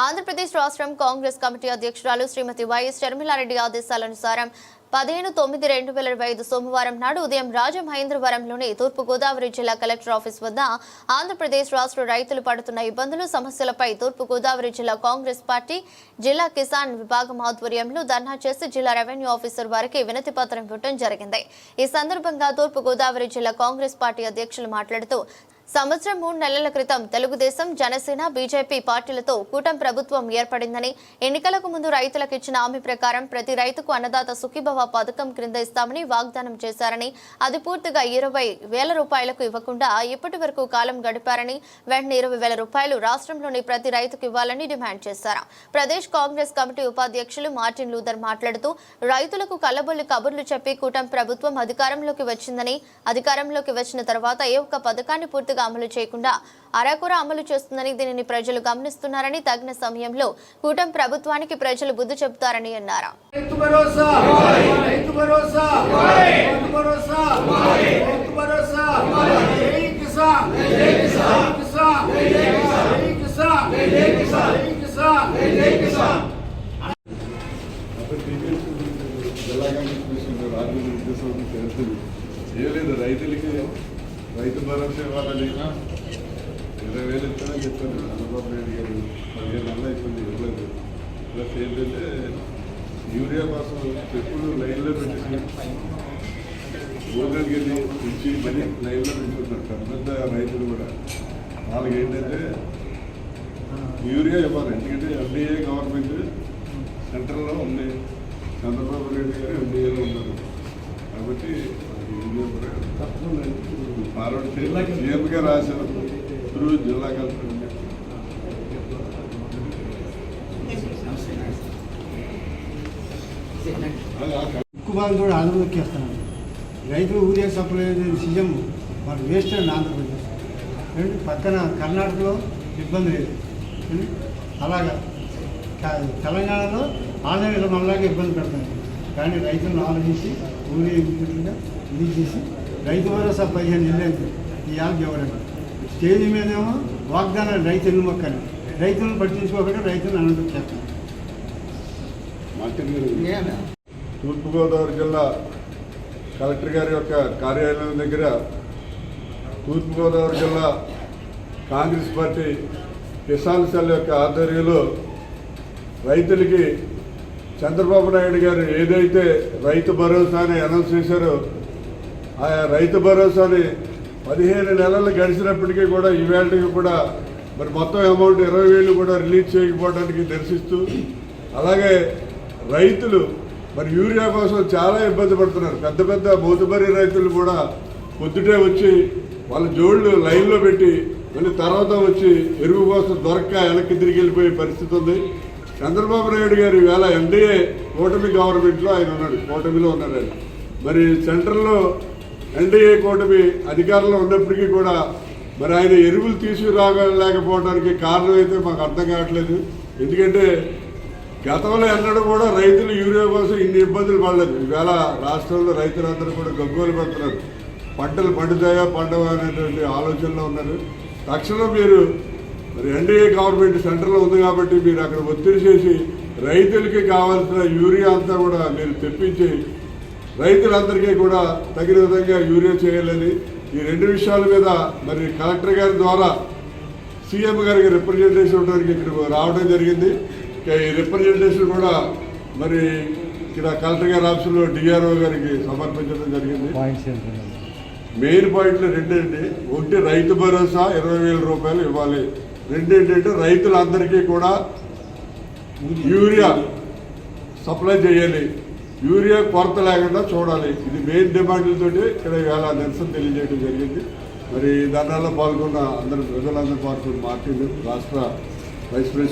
ఆంధ్రప్రదేశ్ రాష్ట్రం కాంగ్రెస్ కమిటీ అధ్యక్షురాలు శ్రీమతి వైఎస్ షర్మిలారెడ్డి ఆదేశాలనుసారం పదిహేను తొమ్మిది రెండు వేల ఇరవై ఐదు సోమవారం నాడు ఉదయం రాజమహేంద్రవరంలోని తూర్పు గోదావరి జిల్లా కలెక్టర్ ఆఫీస్ వద్ద ఆంధ్రప్రదేశ్ రాష్ట్ర రైతులు పడుతున్న ఇబ్బందులు సమస్యలపై తూర్పు గోదావరి జిల్లా కాంగ్రెస్ పార్టీ జిల్లా కిసాన్ విభాగం ఆధ్వర్యంలో ధర్నా చేసి జిల్లా రెవెన్యూ ఆఫీసర్ వారికి వినతి పత్రం ఇవ్వడం జరిగింది. ఈ సందర్భంగా తూర్పు గోదావరి జిల్లా కాంగ్రెస్ పార్టీ అధ్యక్షులు మాట్లాడుతూ సంవత్సరం మూడు నెలల క్రితం తెలుగుదేశం జనసేన బీజేపీ పార్టీలతో కూటమి ప్రభుత్వం ఏర్పడిందని ఎన్నికలకు ముందు రైతులకు ఇచ్చిన హామీ ప్రకారం ప్రతి రైతుకు అన్నదాత సుఖీభవ పథకం క్రింద ఇస్తామని వాగ్దానం చేశారని అది పూర్తిగా ఇరవై వేల రూపాయలకు ఇవ్వకుండా ఇప్పటి వరకు కాలం గడిపారని వెంటనే ఇరవై వేల రూపాయలు రాష్ట్రంలోని ప్రతి రైతుకు ఇవ్వాలని డిమాండ్ చేశారు. ప్రదేశ్ కాంగ్రెస్ కమిటీ ఉపాధ్యక్షులు మార్టిన్ లూథర్ మాట్లాడుతూ రైతులకు కల్లబొల్లి కబుర్లు చెప్పి కూటమి ప్రభుత్వం అధికారంలోకి వచ్చిందని అధికారంలోకి వచ్చిన తర్వాత ఏ ఒక్క పథకాన్ని పూర్తిగా అమలు చేయకుండా అరాకుర అమలు చేస్తుందని దీనిని ప్రజలు గమనిస్తున్నారని తగిన సమయంలో కూటమి ప్రభుత్వానికి ప్రజలు బుద్ధి చెబుతారని అన్నారు. రైతు భరోసా. రైతు భరోసా. రైతు భరోసా. జై కిసాన్. జై కిసాన్. జై కిసాన్. జై కిసాన్. జై కిసాన్. జై కిసాన్. జిల్లా కాంగ్రెస్ ప్రెసిడెంట్ రాజు ఉద్దేశం తెలుస్తుంది ఏం లేదు రైతులకి రైతు భరోసా ఇవ్వాలని ఇరవై వేలు ఇస్తానని చెప్పారు చంద్రబాబు నాయుడు గారు. పదిహేను నెలలు అయిపోయింది ఇవ్వలేదు. ప్లస్ ఏంటంటే యూరియా కోసం చెప్పులు లైన్లో పెట్టేసి భోజనానికి వెళ్ళి ఇచ్చి మళ్ళీ లైన్లో పెట్టుకుంటున్నారు పెద్ద పెద్ద రైతులు కూడా. వాళ్ళకి ఏంటంటే యూరియా ఇవ్వాలి. ఎందుకంటే ఎఫ్డీఏ గవర్నమెంట్ సెంట్రల్లో ఉంది. చంద్రబాబు నాయుడు గారు ఎన్డీఏలో ఉన్నారు. కాబట్టి ఫార్వర్డ్ సీఎంగా రాశారు త్రూ జిల్లా కలెక్టర్ ఉక్కుబాలు కూడా అనుమతిస్తున్నాను రైతులు ఊరియా సప్లై సీఎం మరి వేస్ట్ అండి ఆంధ్రప్రదేశ్ పక్కన కర్ణాటకలో ఇబ్బంది లేదు? అలాగా. తెలంగాణలో ఆంధ్రలో మనలాగా ఇబ్బంది పెడతారు కానీ రైతులను ఆలోచించి ఊరియా ఇమ్మీడియట్గా ఇది చేసి రైతు భరోసా పదిహేను నెలలు ఇవాళ ఇవ్వడం స్టేజ్ మీదేమో వాగ్దానాలు రైతులు మొక్కని రైతులను పట్టించుకోకుండా రైతులను అనంతం చేస్తాం మార్టిన్ గారు. తూర్పుగోదావరి జిల్లా కలెక్టర్ గారి యొక్క కార్యాలయం దగ్గర తూర్పుగోదావరి జిల్లా కాంగ్రెస్ పార్టీ కిసాన్ సెల్ యొక్క ఆధ్వర్యంలో రైతులకి చంద్రబాబు నాయుడు గారు ఏదైతే రైతు భరోసాని అనౌన్స్ చేశారో ఆ రైతు భరోసాని పదిహేను నెలలు గడిచినప్పటికీ కూడా ఈవేళకి కూడా మరి మొత్తం అమౌంట్ ఇరవై వేలు కూడా రిలీజ్ చేయకపోవడానికి దర్శిస్తూ అలాగే రైతులు మరి యూరియా కోసం చాలా ఇబ్బంది పడుతున్నారు. పెద్ద పెద్ద మోతుబరి రైతులు కూడా పొద్దుటే వచ్చి వాళ్ళ జోళ్ళు లైన్లో పెట్టి మళ్ళీ తర్వాత వచ్చి ఎరువు కోసం దొరక్క వెనక్కి తిరిగి వెళ్ళిపోయే పరిస్థితి ఉంది. చంద్రబాబు నాయుడు గారు ఈవేళ ఎన్డీఏ కూటమి గవర్నమెంట్లో ఆయన ఉన్నాడు కూటమిలో ఉన్నాడు ఆయన. మరి సెంట్రల్లో ఎన్డీఏ కూటమి అధికారంలో ఉన్నప్పటికీ కూడా మరి ఆయన ఎరువులు తీసుకురాగలేకపోవడానికి కారణం అయితే మాకు అర్థం కావట్లేదు. ఎందుకంటే గతంలో ఎన్నడూ కూడా రైతులు యూరియా కోసం ఇన్ని ఇబ్బందులు పడలేదు. ఇవాళ రాష్ట్రంలో రైతులందరూ కూడా గగ్గోలు పెడుతున్నారు. పంటలు పండుతాయా పండవా అనేటువంటి ఆలోచనలో ఉన్నారు. తక్షణం మీరు మరి ఎన్డీఏ గవర్నమెంట్ సెంటర్లో ఉంది కాబట్టి మీరు అక్కడ ఒత్తిడి చేసి రైతులకి కావాల్సిన యూరియా అంతా కూడా మీరు తెప్పించి రైతులందరికీ కూడా తగిన విధంగా యూరియా చేయాలని ఈ రెండు విషయాల మీద మరి కలెక్టర్ గారి ద్వారా సీఎం గారికి రిప్రజెంటేషన్ ఉండడానికి ఇక్కడ రావడం జరిగింది. రిప్రజెంటేషన్ కూడా మరి ఇక్కడ కలెక్టర్ గారి ఆఫీసులో డిఆర్ఓ గారికి సమర్పించడం జరిగింది. మెయిన్ పాయింట్లు రెండేంటి ఒకటి రైతు భరోసా ఇరవై వేల రూపాయలు ఇవ్వాలి. రెండేంటంటే రైతులందరికీ కూడా యూరియా సప్లై చేయాలి. యూరియా కొరత లేకుండా చూడాలి. ఇది మెయిన్ డిమాండ్లతోటి ఇక్కడ ఇవాళ నిరసన తెలియజేయడం జరిగింది. మరి ధర్నాలో పాల్గొన్న అందరు ప్రజలందరూ పాల్గొన్న మార్టీలు రాష్ట్ర వైస్ ప్రెసిడెంట్